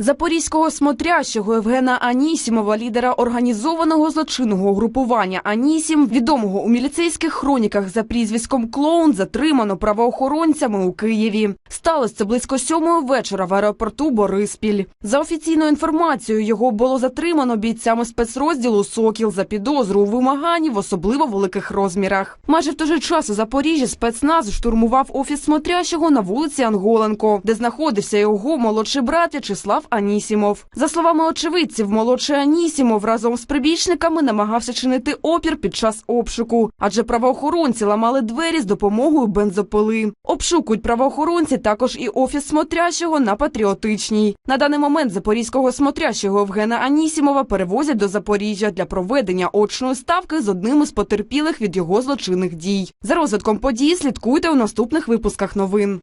Запорізького смотрящого Євгена Анісімова, лідера організованого злочинного групування Анісім, відомого у міліцейських хроніках за прізвиськом Клоун, затримано правоохоронцями у Києві. Сталося це близько сьомої вечора в аеропорту Бориспіль. За офіційною інформацією, його було затримано бійцями спецрозділу Сокіл за підозру у вимаганні в особливо великих розмірах. Майже в той же час у Запоріжжі спецназ штурмував офіс смотрящого на вулиці Анголенко, де знаходився його молодший брат В'ячеслав Анісімов. За словами очевидців, молодший Анісімов разом з прибічниками намагався чинити опір під час обшуку, адже правоохоронці ламали двері з допомогою бензопили. Обшукують правоохоронці також і офіс смотрящого на патріотичній. На даний момент запорізького смотрящого Євгена Анісімова перевозять до Запоріжжя для проведення очної ставки з одним із потерпілих від його злочинних дій. За розвитком подій слідкуйте у наступних випусках новин.